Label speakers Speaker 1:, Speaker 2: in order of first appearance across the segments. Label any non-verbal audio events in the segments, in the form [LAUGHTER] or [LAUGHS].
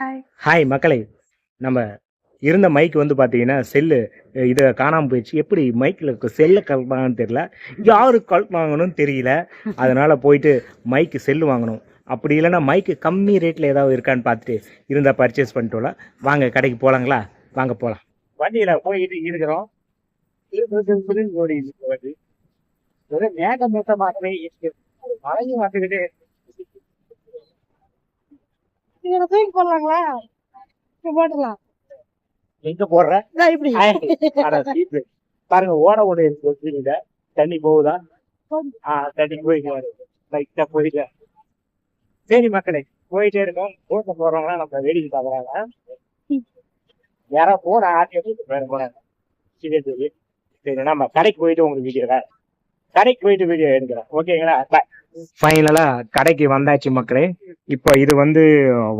Speaker 1: Hi
Speaker 2: hi மக்களே. நம்ம இருந்த மைக் வந்து பார்த்தீங்கன்னா செல்லு இதை காணாமல் போயிடுச்சு. எப்படி மைக்கில் இருக்க செல்லை கலப்பாங்கன்னு தெரியல. யாரு கலப்பாங்கன்னு தெரியல. அதனால் போயிட்டு மைக்கு செல்லு வாங்கணும். அப்படி இல்லைன்னா மைக்கு கம்மி ரேட்டில் ஏதாவது இருக்கான்னு பார்த்துட்டு இருந்தால் பர்ச்சேஸ் பண்ணிட்டோம்ல வாங்க கடைக்கு போகலாங்களா வாங்க போகலாம் வண்டியில் போயிட்டு இருக்கிறோம். மேக மொத்தமாகவே மழையும் வந்துக்கிட்டே
Speaker 1: தூக்கி போடலாங்களா இப்ப போட்டுடலாம்.
Speaker 2: எங்கே போடுற?
Speaker 1: இப்படி.
Speaker 2: பாருங்க ஓட ஓட தண்ணி போகுதா? ஆ தண்ணி போயிட்டு லைட்டா போயிட்டு சரி மக்களே போயிட்டே இருக்கோம். ஓட்ட போறவங்க நம்ம வேடிக்கை பாக்குறாங்க யாரோ போன ஆட்டி போறாங்க. சரி சரி. சரி நம்ம கடைக்கு போயிட்டு உங்களுக்கு வீடியோ கடைக்கு போயிட்டு வீடியோ எடுக்கிறேன். ஓகேங்களா பாய் ஃபைனலா கடைக்கு வந்தாச்சு மக்களே. இப்போ இது வந்து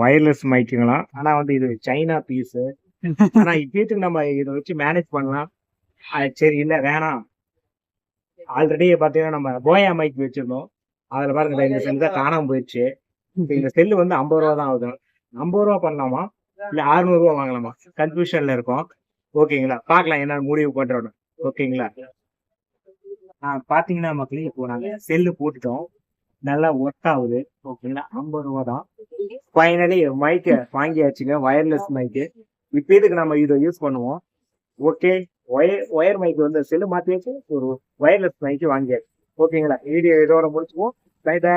Speaker 2: வயர்லெஸ் மைக்குங்களாம் ஆனா வந்து இது சைனா பீஸ் ஆனா [LAUGHS] இப்போத்துக்கு நம்ம இதை வச்சு மேனேஜ் பண்ணலாம். சரி இல்ல வேணாம். ஆல்ரெடி பாத்தீங்கன்னா நம்ம போயா மைக் வச்சிருந்தோம். அதுல பாருங்க இந்த செல்லு தான் காணாம போயிடுச்சு. இந்த செல்லு வந்து ஐம்பது ரூபா தான் ஆகுது. ஐம்பது ரூபா பண்ணலாமா? இல்ல அறுநூறு ரூபா வாங்கலாமா? கன்ஃபியூஷன்ல இருக்கோம். ஓகேங்களா பார்க்கலாம் என்ன முடிவு பண்றோம் ஓகேங்களா ஆ, பாத்தீங்கன்னா மக்களே இப்போ நாங்க செல்லு போட்டுட்டோம். நல்லா ஒர்க் ஆகுது. ஓகேங்களா? ஐம்பது ரூபா தான். ஃபைனலி மைக்கை வாங்கியாச்சுங்க. வயர்லெஸ் மைக்கு இப்போ இதுக்கு நம்ம இதை யூஸ் பண்ணுவோம்? ஓகே ஒயர் ஒயர் மைக் வந்து செல்லு மாற்றியாச்சு ஒரு ஒயர்லெஸ் மைக்கு வாங்கியாச்சு. ஓகேங்களா? வீடியோ இதோட முடிச்சுக்குவோம். Bye bye.